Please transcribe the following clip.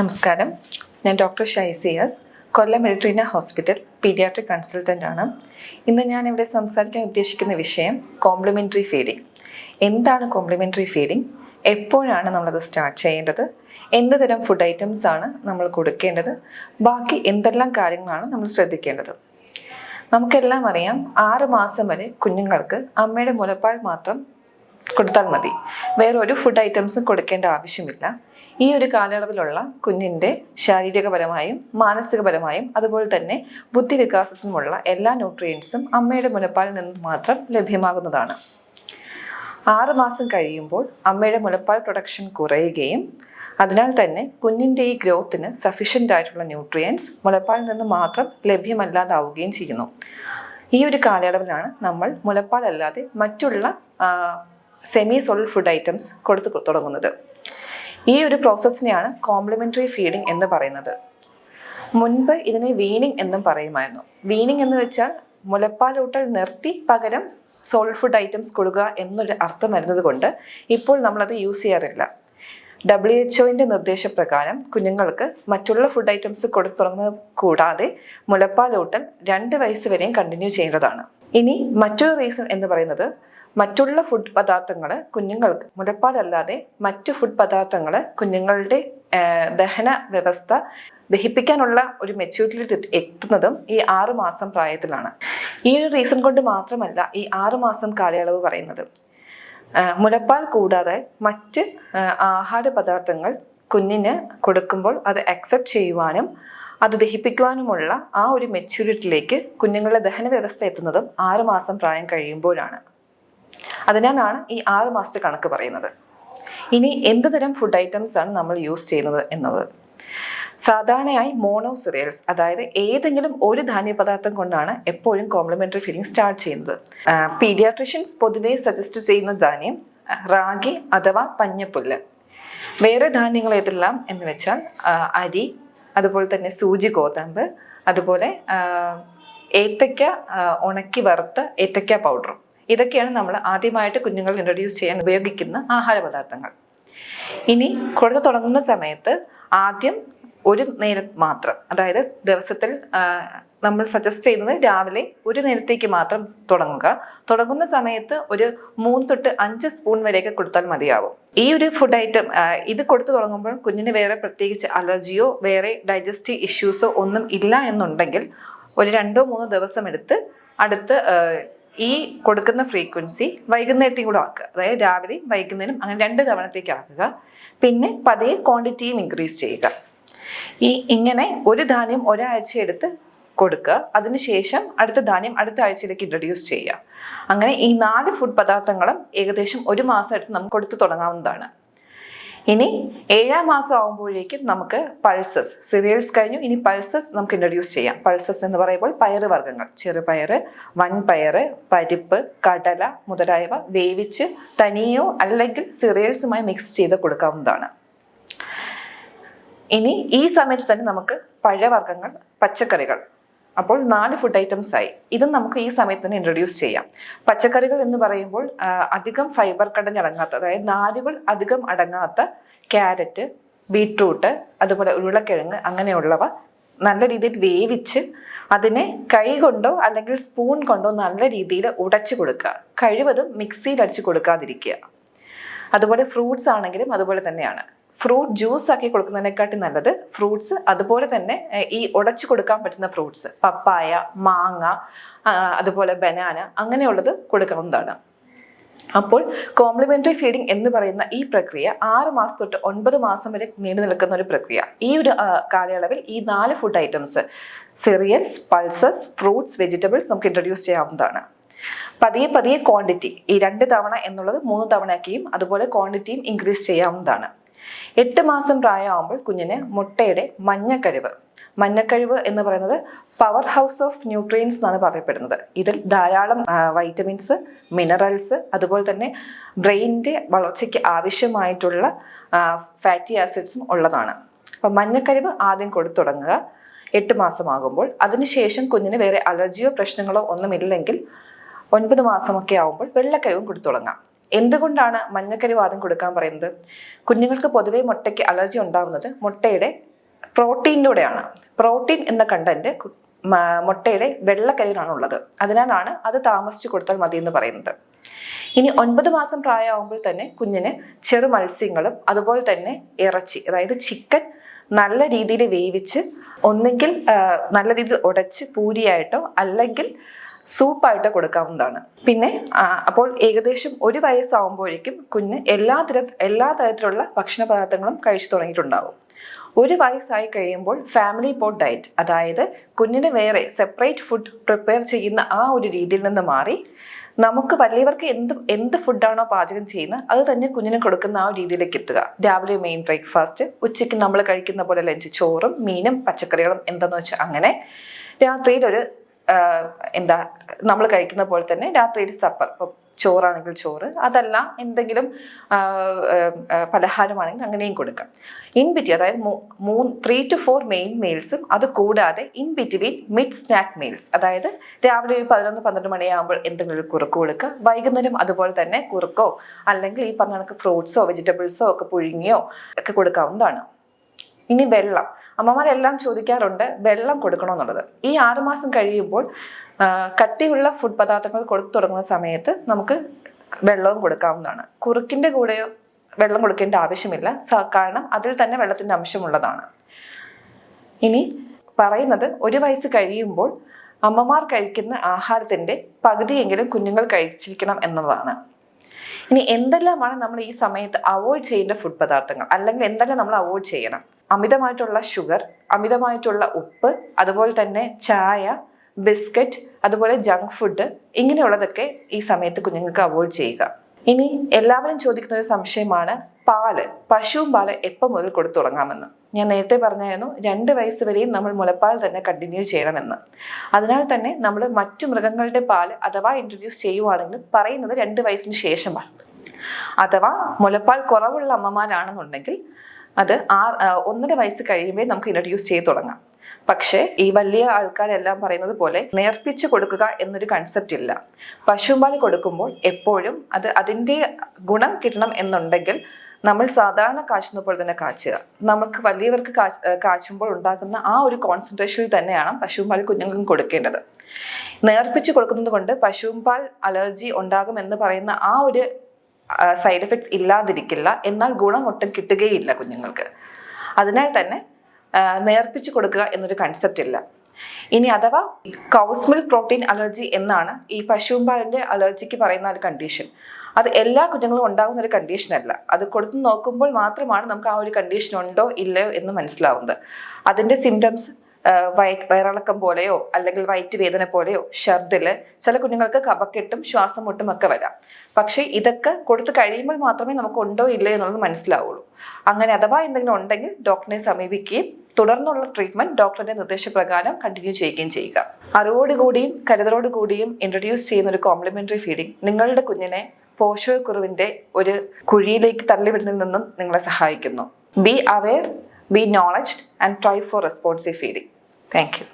നമസ്കാരം. ഞാൻ doctor ഷൈസിയാസ് Kollam Meditrina hospital paediatric consultant ആണ്. ഇന്ന് ഞാൻ ഇവിടെ സംസാരിക്കാൻ ഉദ്ദേശിക്കുന്ന വിഷയം കോംപ്ലിമെന്ററി ഫീഡിംഗ് എന്താണ് കോംപ്ലിമെന്ററി ഫീഡിംഗ് എപ്പോഴാണ് നമ്മളത് സ്റ്റാർട്ട് ചെയ്യേണ്ടത്? എന്ത് തരം ഫുഡ് ഐറ്റംസ് ആണ് നമ്മൾ കൊടുക്കേണ്ടത്? ബാക്കി എന്തെല്ലാം കാര്യങ്ങളാണ് നമ്മൾ ശ്രദ്ധിക്കേണ്ടത്? നമുക്കെല്ലാം അറിയാം ആറ് മാസം വരെ കുഞ്ഞുങ്ങൾക്ക് അമ്മയുടെ മുലപ്പാൽ മാത്രം കൊടുത്താൽ മതി. വേറെ ഒരു ഫുഡ് ഐറ്റംസും കൊടുക്കേണ്ട ആവശ്യമില്ല. ഈ ഒരു കാലയളവിലുള്ള കുഞ്ഞിന്റെ ശാരീരികപരമായും മാനസികപരമായും അതുപോലെ തന്നെ ബുദ്ധി വികാസത്തിനുമുള്ള എല്ലാ ന്യൂട്രിയൻസും അമ്മയുടെ മുലപ്പാലിൽ നിന്ന് മാത്രം ലഭ്യമാകുന്നതാണ്. ആറ് മാസം കഴിയുമ്പോൾ അമ്മയുടെ മുലപ്പാൽ പ്രൊഡക്ഷൻ കുറയുകയും അതിനാൽ തന്നെ കുഞ്ഞിന്റെ ഈ ഗ്രോത്തിന് സഫീഷ്യന്റ് ആയിട്ടുള്ള ന്യൂട്രിയൻസ് മുലപ്പാലിൽ നിന്ന് മാത്രം ലഭ്യമല്ലാതാവുകയും ചെയ്യുന്നു. ഈ ഒരു കാലയളവിലാണ് നമ്മൾ മുലപ്പാലല്ലാതെ മറ്റുള്ള സെമി സോളിഡ് ഫുഡ് ഐറ്റംസ് കൊടുത്തു തുടങ്ങുന്നത്. ഈ ഒരു പ്രോസസ്സിനെയാണ് കോംപ്ലിമെന്ററി ഫീഡിംഗ് എന്ന് പറയുന്നത്. മുൻപ് ഇതിനെ വീനിങ് എന്നും പറയുമായിരുന്നു. വീനിങ് എന്ന് വെച്ചാൽ മുലപ്പാലൂട്ടൽ നിർത്തി പകരം സോളിഡ് ഫുഡ് ഐറ്റംസ് കൊടുക്കുക എന്നൊരു അർത്ഥം വരുന്നത് കൊണ്ട് ഇപ്പോൾ നമ്മളത് യൂസ് ചെയ്യാറില്ല. ഡബ്ല്യു എച്ച് ഒന്റെ നിർദ്ദേശപ്രകാരം കുഞ്ഞുങ്ങൾക്ക് മറ്റുള്ള ഫുഡ് ഐറ്റംസ് കൊടുത്തു തുടങ്ങുന്നത് കൂടാതെ മുലപ്പാലൂട്ടൽ രണ്ട് വയസ്സ് വരെയും കണ്ടിന്യൂ ചെയ്യേണ്ടതാണ് ഇനി മറ്റൊരു റീസൺ എന്ന് പറയുന്നത് മറ്റുള്ള ഫുഡ് പദാർത്ഥങ്ങൾ കുഞ്ഞുങ്ങൾക്ക് മുലപ്പാലല്ലാതെ മറ്റു ഫുഡ് പദാർത്ഥങ്ങൾ കുഞ്ഞുങ്ങളുടെ ദഹന വ്യവസ്ഥ ദഹിപ്പിക്കാനുള്ള ഒരു മെച്യൂരിറ്റി എത്തുന്നതും ഈ ആറു മാസം പ്രായത്തിലാണ്. ഈ ഒരു റീസൺ കൊണ്ട് മാത്രമല്ല ഈ ആറു മാസം കാലയളവ് പറയുന്നത്. മുലപ്പാൽ കൂടാതെ മറ്റ് ആഹാര പദാർത്ഥങ്ങൾ കുഞ്ഞിന് കൊടുക്കുമ്പോൾ അത് അക്സെപ്റ്റ് ചെയ്യുവാനും അത് ദഹിപ്പിക്കുവാനുമുള്ള ആ ഒരു മെച്യൂരിറ്റിയിലേക്ക് കുഞ്ഞുങ്ങളുടെ ദഹന വ്യവസ്ഥ എത്തുന്നതും ആറുമാസം പ്രായം കഴിയുമ്പോഴാണ്. അതിനാലാണ് ഈ ആറ് മാസത്തെ കണക്ക് പറയുന്നത്. ഇനി എന്ത് തരം ഫുഡ് ഐറ്റംസ് ആണ് നമ്മൾ യൂസ് ചെയ്യുന്നത് എന്നത്? സാധാരണയായി മോണോ സിറിയൽസ് അതായത് ഏതെങ്കിലും ഒരു ധാന്യപദാർത്ഥം കൊണ്ടാണ് എപ്പോഴും കോംപ്ലിമെന്ററി ഫീഡിംഗ് സ്റ്റാർട്ട് ചെയ്യുന്നത്. പീഡിയാട്രിഷ്യൻസ് പൊതുവേ സജസ്റ്റ് ചെയ്യുന്ന ധാന്യം റാഗി അഥവാ പഞ്ഞപ്പുല്ല്. വേറെ ധാന്യങ്ങൾ ഏതെല്ലാം എന്ന് വെച്ചാൽ അരി അതുപോലെ തന്നെ സൂചി ഗോതമ്പ് അതുപോലെ ഏത്തയ്ക്ക ഉണക്കി വറുത്ത ഏത്തയ്ക്ക പൗഡറും. ഇതൊക്കെയാണ് നമ്മൾ ആദ്യമായിട്ട് കുഞ്ഞുങ്ങൾ ഇൻട്രൊഡ്യൂസ് ചെയ്യാൻ ഉപയോഗിക്കുന്ന ആഹാര പദാർത്ഥങ്ങൾ. ഇനി കൊടുത്തു തുടങ്ങുന്ന സമയത്ത് ആദ്യം ഒരു നേരം മാത്രം അതായത് ദിവസത്തിൽ നമ്മൾ സജസ്റ്റ് ചെയ്യുന്നത് രാവിലെ ഒരു നേരത്തേക്ക് മാത്രം തുടങ്ങുക. തുടങ്ങുന്ന സമയത്ത് ഒരു മൂന്ന് തൊട്ട് അഞ്ച് സ്പൂൺ വരെയൊക്കെ കൊടുത്താൽ മതിയാവും. ഈ ഒരു ഫുഡ് ഐറ്റം ഇത് കൊടുത്തു തുടങ്ങുമ്പോൾ കുഞ്ഞിന് വേറെ പ്രത്യേകിച്ച് അലർജിയോ വേറെ ഡൈജസ്റ്റീവ് ഇഷ്യൂസോ ഒന്നും ഇല്ല എന്നുണ്ടെങ്കിൽ ഒരു രണ്ടോ മൂന്നോ ദിവസം എടുത്ത് അടുത്ത് ഈ കൊടുക്കുന്ന ഫ്രീക്വൻസി വൈകുന്നേരത്തെയും കൂടെ ആക്കുക. അതായത് രാവിലെയും വൈകുന്നേരം അങ്ങനെ രണ്ട് തവണത്തേക്ക് ആക്കുക. പിന്നെ പതിയെ ക്വാണ്ടിറ്റിയും ഇൻക്രീസ് ചെയ്യുക. ഈ ഇങ്ങനെ ഒരു ധാന്യം ഒരാഴ്ച എടുത്ത് കൊടുക്കുക. അതിനുശേഷം അടുത്ത ധാന്യം അടുത്ത ആഴ്ചയിലേക്ക് ഇൻട്രൊഡ്യൂസ് ചെയ്യുക. അങ്ങനെ ഈ നാല് ഫുഡ് പദാർത്ഥങ്ങളും ഏകദേശം ഒരു മാസം എടുത്ത് നമുക്ക് കൊടുത്തു തുടങ്ങാവുന്നതാണ്. ഇനി ഏഴാം മാസം ആകുമ്പോഴേക്കും നമുക്ക് പൾസസ് സിറിയൽസ് കഴിഞ്ഞു. ഇനി പൾസസ് നമുക്ക് ഇൻട്രൊഡ്യൂസ് ചെയ്യാം. പൾസസ് എന്ന് പറയുമ്പോൾ പയറ് വർഗങ്ങൾ. ചെറുപയർ വൻപയർ പരിപ്പ് കടല മുതലായവ വേവിച്ച് തനിയോ അല്ലെങ്കിൽ സിറിയൽസുമായി മിക്സ് ചെയ്ത് കൊടുക്കാവുന്നതാണ്. ഇനി ഈ സമയത്ത് തന്നെ നമുക്ക് പഴവർഗങ്ങൾ പച്ചക്കറികൾ അപ്പോൾ നാല് ഫുഡ് ഐറ്റംസ് ആയി. ഇതും നമുക്ക് ഈ സമയത്ത് തന്നെ ഇൻട്രൊഡ്യൂസ് ചെയ്യാം. പച്ചക്കറികൾ എന്ന് പറയുമ്പോൾ അധികം ഫൈബർ കടഞ്ഞടങ്ങാത്ത അതായത് നാരുകൾ അധികം അടങ്ങാത്ത ക്യാരറ്റ് ബീട്രൂട്ട് അതുപോലെ ഉരുളക്കിഴങ്ങ് അങ്ങനെയുള്ളവ നല്ല രീതിയിൽ വേവിച്ച് അതിനെ കൈ കൊണ്ടോ അല്ലെങ്കിൽ സ്പൂൺ കൊണ്ടോ നല്ല രീതിയിൽ ഉടച്ചു കൊടുക്കുക. കഴിവതും മിക്സിയിൽ അടിച്ചു കൊടുക്കാതിരിക്കുക. അതുപോലെ ഫ്രൂട്ട്സ് ആണെങ്കിലും അതുപോലെ തന്നെയാണ്. ഫ്രൂട്ട് ജ്യൂസ് ആക്കി കൊടുക്കുന്നതിനെക്കാട്ടി നല്ലത് ഫ്രൂട്ട്സ് അതുപോലെ തന്നെ ഈ ഉടച്ചു കൊടുക്കാൻ പറ്റുന്ന ഫ്രൂട്ട്സ് പപ്പായ മാങ്ങ അതുപോലെ ബനാന അങ്ങനെയുള്ളത് കൊടുക്കാവുന്നതാണ് അപ്പോൾ കോംപ്ലിമെന്ററി ഫീഡിംഗ് എന്ന് പറയുന്ന ഈ പ്രക്രിയ ആറ് മാസം തൊട്ട് ഒൻപത് മാസം വരെ നീണ്ടു നിൽക്കുന്ന ഒരു പ്രക്രിയ. ഈ ഒരു കാലയളവിൽ ഈ നാല് food items cereals pulses fruits vegetables നമുക്ക് ഇൻട്രൊഡ്യൂസ് ചെയ്യാവുന്നതാണ്. പതിയെ പതിയെ ക്വാണ്ടിറ്റി ഈ രണ്ട് തവണ എന്നുള്ളത് മൂന്ന് തവണയാക്കിയും അതുപോലെ ക്വാണ്ടിറ്റിയും ഇൻക്രീസ് ചെയ്യാവുന്നതാണ്. എട്ട് മാസം പ്രായമാകുമ്പോൾ കുഞ്ഞിന് മുട്ടയുടെ മഞ്ഞക്കഴിവ്. മഞ്ഞക്കഴിവ് എന്ന് പറയുന്നത് പവർ ഹൗസ് ഓഫ് ന്യൂട്രിയൻസ് എന്നാണ് പറയപ്പെടുന്നത്. ഇതിൽ ധാരാളം വൈറ്റമിൻസ് മിനറൽസ് അതുപോലെ തന്നെ ബ്രെയിനിന്റെ വളർച്ചയ്ക്ക് ആവശ്യമായിട്ടുള്ള ഫാറ്റി ആസിഡ്സും ഉള്ളതാണ്. അപ്പം മഞ്ഞക്കഴിവ് ആദ്യം കൊടുത്തു തുടങ്ങുക. എട്ട് മാസമാകുമ്പോൾ അതിനുശേഷം കുഞ്ഞിന് വേറെ അലർജിയോ പ്രശ്നങ്ങളോ ഒന്നുമില്ലെങ്കിൽ ഒൻപത് മാസമൊക്കെ ആകുമ്പോൾ വെള്ളക്കഴിവും കൊടുത്തു തുടങ്ങാം. എന്തുകൊണ്ടാണ് മഞ്ഞക്കരി വാദം കൊടുക്കാൻ പറയുന്നത്? കുഞ്ഞുങ്ങൾക്ക് പൊതുവേ മുട്ടയ്ക്ക് അലർജി ഉണ്ടാകുന്നത് മുട്ടയുടെ പ്രോട്ടീനിലൂടെയാണ്. പ്രോട്ടീൻ എന്ന കണ്ടന്റ് മുട്ടയുടെ വെള്ളക്കരിയിലാണ് ഉള്ളത് അതിനാലാണ് അത് താമസിച്ചു കൊടുത്താൽ മതി എന്ന് പറയുന്നത്. ഇനി ഒൻപത് മാസം പ്രായമാകുമ്പോൾ തന്നെ കുഞ്ഞിന് ചെറു മത്സ്യങ്ങളും അതുപോലെ തന്നെ ഇറച്ചി അതായത് ചിക്കൻ നല്ല രീതിയിൽ വേവിച്ച് ഒന്നെങ്കിൽ നല്ല രീതിയിൽ ഉടച്ച് പൂരിയായിട്ടോ അല്ലെങ്കിൽ സൂപ്പായിട്ടോ കൊടുക്കാവുന്നതാണ്. പിന്നെ അപ്പോൾ ഏകദേശം ഒരു വയസ്സാവുമ്പോഴേക്കും കുഞ്ഞ് എല്ലാ തര എല്ലാ തരത്തിലുള്ള ഭക്ഷണ പദാർത്ഥങ്ങളും കഴിച്ചു തുടങ്ങിയിട്ടുണ്ടാവും. ഒരു വയസ്സായി കഴിയുമ്പോൾ ഫാമിലി പോട്ട് ഡയറ്റ് അതായത് കുഞ്ഞിന് വേറെ സെപ്പറേറ്റ് ഫുഡ് പ്രിപ്പയർ ചെയ്യുന്ന ആ ഒരു രീതിയിൽ നിന്ന് മാറി നമുക്ക് വലിയവർക്ക് എന്ത് എന്ത് ഫുഡാണോ പാചകം ചെയ്യുന്നത് അത് തന്നെ കുഞ്ഞിന് കൊടുക്കുന്ന ആ രീതിയിലേക്ക് എത്തുക. രാവിലെ മെയിൻ ബ്രേക്ക്ഫാസ്റ്റ് ഉച്ചയ്ക്ക് നമ്മൾ കഴിക്കുന്ന പോലെ ലഞ്ച് ചോറും മീനും പച്ചക്കറികളും എന്താണെന്ന് വെച്ചാൽ അങ്ങനെ. രാത്രിയിൽ ഒരു എന്താ നമ്മൾ കഴിക്കുന്ന പോലെ തന്നെ രാത്രിയിൽ സപ്പർ ഇപ്പം ചോറാണെങ്കിൽ ചോറ് അതല്ല എന്തെങ്കിലും പലഹാരമാണെങ്കിൽ അങ്ങനെയും കൊടുക്കാം. ഇൻ ബിറ്റ്വീൻ അതായത് മൂന്ന് ത്രീ ടു ഫോർ മെയിൻ മീൽസും അത് കൂടാതെ in between mid snack meals അതായത് രാവിലെ ഒരു പതിനൊന്ന് പന്ത്രണ്ട് മണിയാകുമ്പോൾ എന്തെങ്കിലും ഒരു കുറുക്ക് കൊടുക്കുക വൈകുന്നേരം അതുപോലെ തന്നെ കുറുക്കോ അല്ലെങ്കിൽ ഈ പറഞ്ഞ കണക്ക് ഫ്രൂട്ട്സോ വെജിറ്റബിൾസോ ഒക്കെ പുഴുങ്ങിയോ ഒക്കെ കൊടുക്കാവുന്നതാണ്. ഇനി വെള്ളം അമ്മമാരെല്ലാം ചോദിക്കാറുണ്ട് വെള്ളം കൊടുക്കണമെന്നുള്ളത്. ഈ ആറുമാസം കഴിയുമ്പോൾ കട്ടിയുള്ള ഫുഡ് പദാർത്ഥങ്ങൾ കൊടുത്തു തുടങ്ങുന്ന സമയത്ത് നമുക്ക് വെള്ളവും കൊടുക്കാവുന്നതാണ്. കുറുക്കിന്റെ കൂടെയോ വെള്ളം കൊടുക്കേണ്ട ആവശ്യമില്ല. കാരണം അതിൽ തന്നെ വെള്ളത്തിന്റെ അംശമുള്ളതാണ്. ഇനി പറയുന്നത് ഒരു വയസ്സ് കഴിയുമ്പോൾ അമ്മമാർ കഴിക്കുന്ന ആഹാരത്തിന്റെ പകുതിയെങ്കിലും കുഞ്ഞുങ്ങൾ കഴിച്ചിരിക്കണം എന്നുള്ളതാണ്. ഇനി എന്തെല്ലാമാണ് നമ്മൾ ഈ സമയത്ത് അവോയ്ഡ് ചെയ്യേണ്ട ഫുഡ് പദാർത്ഥങ്ങൾ? അല്ലെങ്കിൽ എന്തെല്ലാം നമ്മൾ അവോയ്ഡ് ചെയ്യണം? അമിതമായിട്ടുള്ള ഷുഗർ അമിതമായിട്ടുള്ള ഉപ്പ് അതുപോലെ തന്നെ ചായ ബിസ്ക്കറ്റ് അതുപോലെ ജങ്ക് ഫുഡ് ഇങ്ങനെയുള്ളതൊക്കെ ഈ സമയത്ത് കുഞ്ഞുങ്ങൾക്ക് അവോയ്ഡ് ചെയ്യുക. ഇനി എല്ലാവരും ചോദിക്കുന്ന ഒരു സംശയമാണ് പാൽ പശുവും പാൽ എപ്പോൾ മുതൽ കൊടുത്തു തുടങ്ങാമെന്ന്. ഞാൻ നേരത്തെ പറഞ്ഞായിരുന്നു രണ്ട് വയസ്സ് വരെയും നമ്മൾ മുലപ്പാൽ തന്നെ കണ്ടിന്യൂ ചെയ്യണമെന്ന്. അതിനാൽ തന്നെ നമ്മൾ മറ്റു മൃഗങ്ങളുടെ പാൽ അഥവാ ഇൻട്രൊഡ്യൂസ് ചെയ്യുവാണെങ്കിൽ പറയുന്നത് രണ്ട് വയസ്സിന് ശേഷമാണ്. അഥവാ മുലപ്പാൽ കുറവുള്ള അമ്മമാരാണെന്നുണ്ടെങ്കിൽ അത് ആ ഒന്നര വയസ്സ് കഴിയുമ്പോൾ നമുക്ക് ഇൻട്രൊഡ്യൂസ് ചെയ്ത് തുടങ്ങാം. പക്ഷേ ഈ വലിയ ആൾക്കാരെല്ലാം പറയുന്നത് പോലെ നേർപ്പിച്ച് കൊടുക്കുക എന്നൊരു കൺസെപ്റ്റ് ഇല്ല. പശുമ്പാൽ കൊടുക്കുമ്പോൾ എപ്പോഴും അത് അതിന്റെ ഗുണം കിട്ടണം എന്നുണ്ടെങ്കിൽ നമ്മൾ സാധാരണ കാച്ചുന്ന പോലെ തന്നെ കാച്ചുക. നമുക്ക് വലിയവർക്ക് കാച്ച് കാച്ചുമ്പോൾ ഉണ്ടാക്കുന്ന ആ ഒരു കോൺസെൻട്രേഷനിൽ തന്നെയാണ് പശുമ്പാൽ കുഞ്ഞുങ്ങൾക്കും കൊടുക്കേണ്ടത്. നേർപ്പിച്ച് കൊടുക്കുന്നത് കൊണ്ട് പശുമ്പാൽ അലർജി ഉണ്ടാകും എന്ന് പറയുന്ന ആ ഒരു സൈഡ് എഫക്ട്സ് ഇല്ലാതിരിക്കില്ല. എന്നാൽ ഗുണം ഒട്ടും കിട്ടുകയില്ല കുഞ്ഞുങ്ങൾക്ക്. അതിനാൽ തന്നെ നേർപ്പിച്ച് കൊടുക്കുക എന്നൊരു കൺസെപ്റ്റ് ഇല്ല. ഇനി അഥവാ കൗസ് മിൽക്ക് പ്രോട്ടീൻ അലർജി എന്നാണ് ഈ പശുമ്പാലിന്റെ അലർജിക്ക് പറയുന്ന ഒരു കണ്ടീഷൻ അത് എല്ലാ കുഞ്ഞുങ്ങളും ഉണ്ടാകുന്ന ഒരു കണ്ടീഷൻ അല്ല. അത് കൊടുത്തു നോക്കുമ്പോൾ മാത്രമാണ് നമുക്ക് ആ ഒരു കണ്ടീഷൻ ഉണ്ടോ ഇല്ലയോ എന്ന് മനസ്സിലാവുന്നത്. അതിന്റെ സിംറ്റംസ് വയറിളക്കം പോലെയോ അല്ലെങ്കിൽ വയറ്റ് വേദന പോലെയോ ഷർദിൽ ചില കുഞ്ഞുങ്ങൾക്ക് കഫക്കെട്ടും ശ്വാസം മുട്ടും ഒക്കെ വരാം. പക്ഷേ ഇതൊക്കെ കൊടുത്തു കഴിയുമ്പോൾ മാത്രമേ നമുക്ക് ഉണ്ടോ ഇല്ലയോ എന്നുള്ളത് മനസ്സിലാവുള്ളൂ. അങ്ങനെ അഥവാ എന്തെങ്കിലും ഉണ്ടെങ്കിൽ ഡോക്ടറെ സമീപിക്കുകയും തുടർന്നുള്ള ട്രീറ്റ്മെന്റ് ഡോക്ടറുടെ നിർദ്ദേശപ്രകാരം കണ്ടിന്യൂ ചെയ്യുകയും ചെയ്യുക. അറിവോടുകൂടിയും കരുതലോടുകൂടിയും ഇൻട്രൊഡ്യൂസ് ചെയ്യുന്ന ഒരു കോംപ്ലിമെന്ററി ഫീഡിംഗ് നിങ്ങളുടെ കുഞ്ഞിനെ പോഷകക്കുറവിന്റെ ഒരു കുഴിയിലേക്ക് തള്ളിവിടുന്നതിൽ നിന്നും നിങ്ങളെ സഹായിക്കുന്നു. Be aware be knowledge and try for responsive feeding. Thank you.